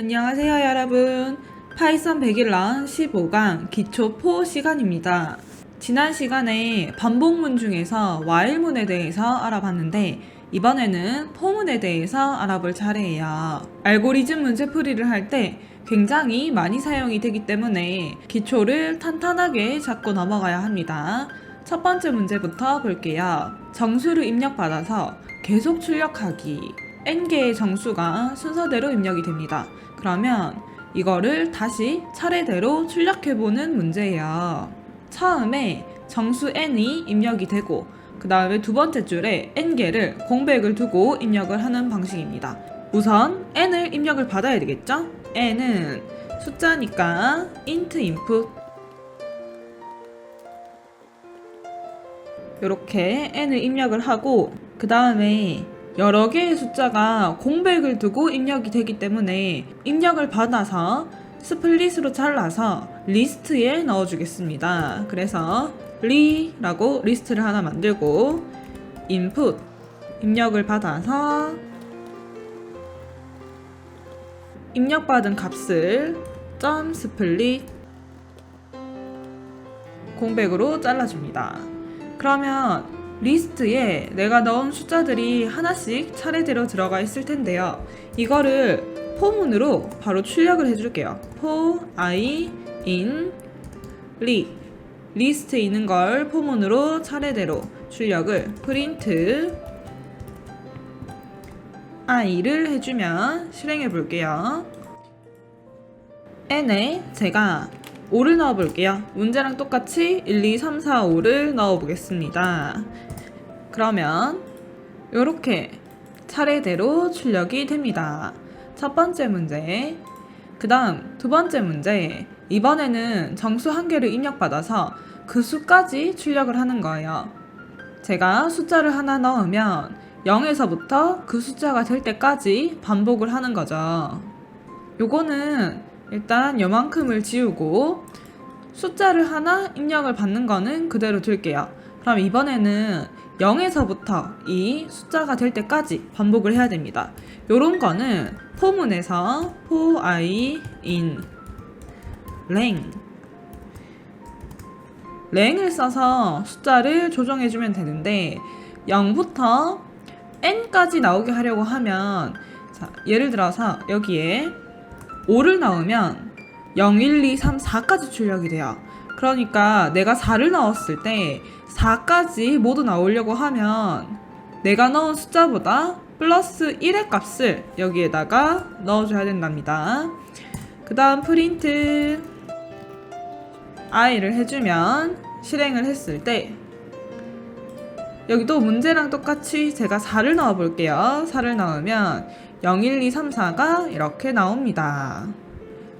안녕하세요 여러분. 파이썬 101런 15강 기초포 시간입니다. 지난 시간에 반복문 중에서 while문에 대해서 알아봤는데 이번에는 포문에 대해서 알아볼 차례예요. 알고리즘 문제 풀이를 할 때 굉장히 많이 사용이 되기 때문에 기초를 탄탄하게 잡고 넘어가야 합니다. 첫 번째 문제부터 볼게요. 정수를 입력받아서 계속 출력하기. N개의 정수가 순서대로 입력이 됩니다. 그러면 이거를 다시 차례대로 출력해보는 문제예요. 처음에 정수 n이 입력이 되고 그 다음에 두 번째 줄에 n개를 공백을 두고 입력을 하는 방식입니다. 우선 n을 입력을 받아야 되겠죠? n은 숫자니까 int input 이렇게 n을 입력을 하고 그 다음에 여러 개의 숫자가 공백을 두고 입력이 되기 때문에 입력을 받아서 스플릿으로 잘라서 리스트에 넣어주겠습니다. 그래서 리라고 리스트를 하나 만들고 input 입력을 받아서 입력받은 값을 점 스플릿 공백으로 잘라줍니다. 그러면 리스트에 내가 넣은 숫자들이 하나씩 차례대로 들어가 있을 텐데요. 이거를 포문으로 바로 출력을 해줄게요. 포 i in 리 리스트에 있는 걸 포문으로 차례대로 출력을 프린트 i를 해주면 실행해 볼게요. n에 제가 5를 넣어 볼게요. 문제랑 똑같이 1, 2, 3, 4, 5를 넣어 보겠습니다. 그러면 이렇게 차례대로 출력이 됩니다. 첫 번째 문제. 그 다음 두 번째 문제. 이번에는 정수 한 개를 입력받아서 그 수까지 출력을 하는 거예요. 제가 숫자를 하나 넣으면 0에서부터 그 숫자가 될 때까지 반복을 하는 거죠. 요거는 일단 요만큼을 지우고 숫자를 하나 입력을 받는 거는 그대로 둘게요. 그럼 이번에는 0에서부터 이 숫자가 될 때까지 반복을 해야 됩니다. 요런 거는 포문에서 for i in 랭 랭을 써서 숫자를 조정해주면 되는데 0부터 n까지 나오게 하려고 하면 자, 예를 들어서 여기에 5를 넣으면 0, 1, 2, 3, 4까지 출력이 돼요. 그러니까 내가 4를 넣었을 때 4까지 모두 나오려고 하면 내가 넣은 숫자보다 플러스 1의 값을 여기에다가 넣어줘야 된답니다. 그 다음 프린트 i를 해주면 실행을 했을 때 여기도 문제랑 똑같이 제가 4를 넣어 볼게요. 4를 넣으면 0, 1, 2, 3, 4가 이렇게 나옵니다.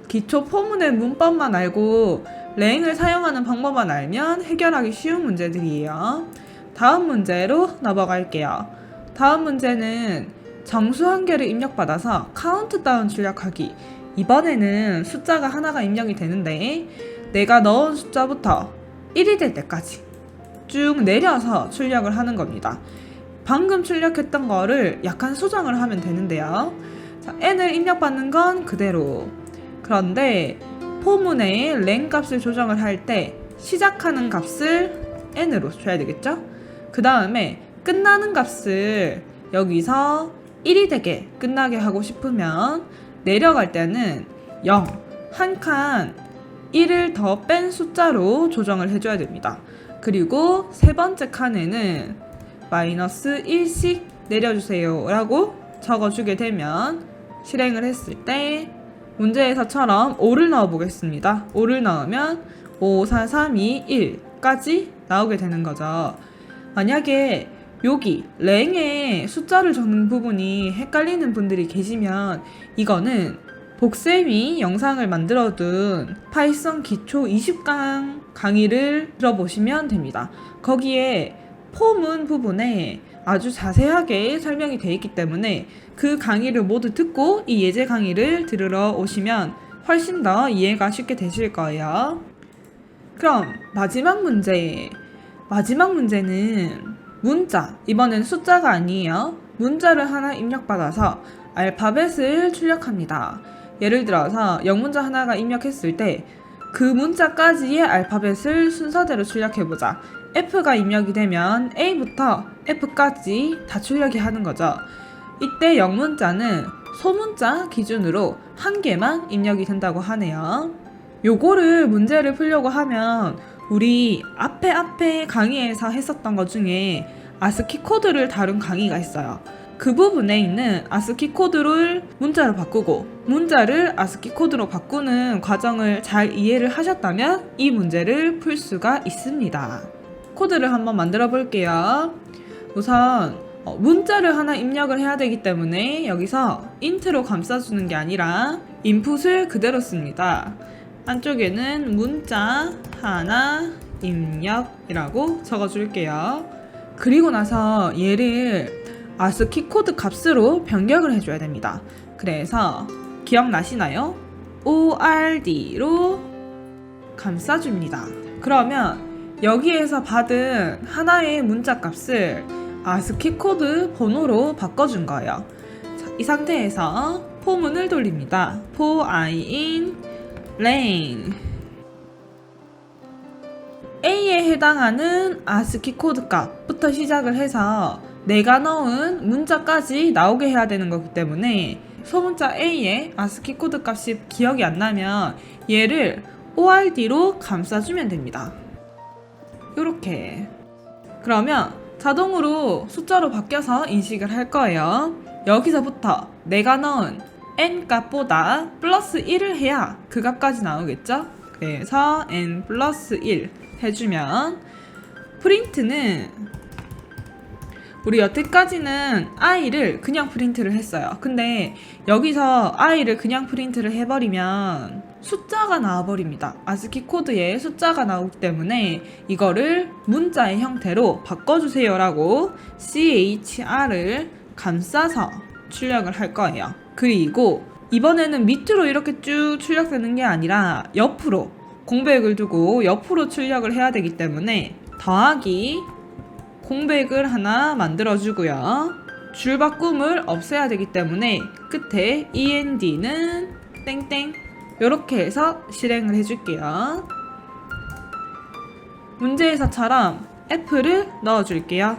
기초 포문의 문법만 알고 랭을 사용하는 방법만 알면 해결하기 쉬운 문제들이에요. 다음 문제로 넘어갈게요. 다음 문제는 정수 한 개를 입력받아서 카운트다운 출력하기. 이번에는 숫자가 하나가 입력이 되는데 내가 넣은 숫자부터 1이 될 때까지 쭉 내려서 출력을 하는 겁니다. 방금 출력했던 거를 약간 수정을 하면 되는데요. 자, n을 입력받는 건 그대로. 그런데 포문에 랭 값을 조정을 할 때 시작하는 값을 n으로 줘야 되겠죠? 그 다음에 끝나는 값을 여기서 1이 되게 끝나게 하고 싶으면 내려갈 때는 0, 한 칸 1을 더 뺀 숫자로 조정을 해줘야 됩니다. 그리고 세 번째 칸에는 마이너스 1씩 내려주세요 라고 적어주게 되면 실행을 했을 때 문제에서처럼 5를 넣어 보겠습니다. 5를 넣으면 5, 4, 3, 2, 1까지 나오게 되는 거죠. 만약에 여기 랭에 숫자를 적는 부분이 헷갈리는 분들이 계시면 이거는 복쌤이 영상을 만들어둔 파이썬 기초 20강 강의를 들어보시면 됩니다. 거기에 포문 부분에 아주 자세하게 설명이 되어 있기 때문에 그 강의를 모두 듣고 이 예제 강의를 들으러 오시면 훨씬 더 이해가 쉽게 되실 거예요. 그럼 마지막 문제. 마지막 문제는 문자. 이번엔 숫자가 아니에요. 문자를 하나 입력받아서 알파벳을 출력합니다. 예를 들어서 영문자 하나가 입력했을 때 그 문자까지의 알파벳을 순서대로 출력해보자. F가 입력이 되면 A부터 F까지 다 출력이 하는 거죠. 이때 영문자는 소문자 기준으로 한 개만 입력이 된다고 하네요. 요거를 문제를 풀려고 하면 우리 앞에 앞에 강의에서 했었던 것 중에 아스키 코드를 다룬 강의가 있어요. 그 부분에 있는 아스키 코드를 문자로 바꾸고 문자를 아스키 코드로 바꾸는 과정을 잘 이해를 하셨다면 이 문제를 풀 수가 있습니다. 코드를 한번 만들어 볼게요. 우선 어, 문자를 하나 입력을 해야 되기 때문에 여기서 인트로 감싸주는 게 아니라 인풋을 그대로 씁니다. 안쪽에는 문자 하나 입력이라고 적어줄게요. 그리고 나서 얘를 아스키 코드 값으로 변경을 해줘야 됩니다. 그래서 기억나시나요? ORD로 감싸줍니다. 그러면 여기에서 받은 하나의 문자 값을 아스키 코드 번호로 바꿔준 거예요. 자, 이 상태에서 포문을 돌립니다. for i in lane A에 해당하는 아스키 코드 값부터 시작을 해서 내가 넣은 문자까지 나오게 해야 되는 거기 때문에 소문자 A의 아스키 코드 값이 기억이 안 나면 얘를 ORD로 감싸주면 됩니다. 이렇게 그러면 자동으로 숫자로 바뀌어서 인식을 할 거예요. 여기서부터 내가 넣은 n 값보다 플러스 1을 해야 그 값까지 나오겠죠? 그래서 n 플러스 1 해주면 프린트는 우리 여태까지는 i를 그냥 프린트를 했어요. 근데 여기서 i를 그냥 프린트를 해버리면 숫자가 나와버립니다. 아스키 코드에 숫자가 나오기 때문에 이거를 문자의 형태로 바꿔주세요라고 CHR을 감싸서 출력을 할 거예요. 그리고 이번에는 밑으로 이렇게 쭉 출력되는 게 아니라 옆으로 공백을 두고 옆으로 출력을 해야 되기 때문에 더하기 공백을 하나 만들어주고요. 줄바꿈을 없애야 되기 때문에 끝에 end는 땡땡 이렇게 해서 실행을 해줄게요. 문제에서처럼 F를 넣어줄게요.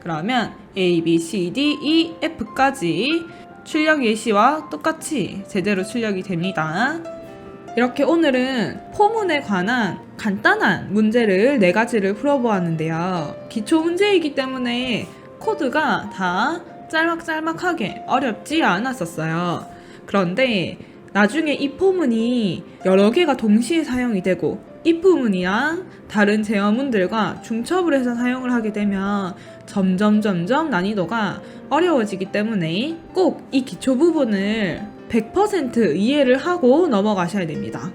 그러면 A, B, C, D, E, F까지 출력 예시와 똑같이 제대로 출력이 됩니다. 이렇게 오늘은 포문에 관한 간단한 문제를 네 가지를 풀어보았는데요. 기초 문제이기 때문에 코드가 다 짤막짤막하게 어렵지 않았었어요. 그런데 나중에 이 포문이 여러 개가 동시에 사용이 되고 이 부문이랑 다른 제어문들과 중첩을 해서 사용을 하게 되면 점점 점점 난이도가 어려워지기 때문에 꼭 이 기초 부분을 100% 이해를 하고 넘어가셔야 됩니다.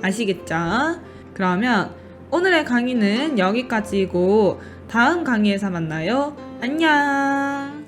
아시겠죠? 그러면 오늘의 강의는 여기까지고 다음 강의에서 만나요. 안녕!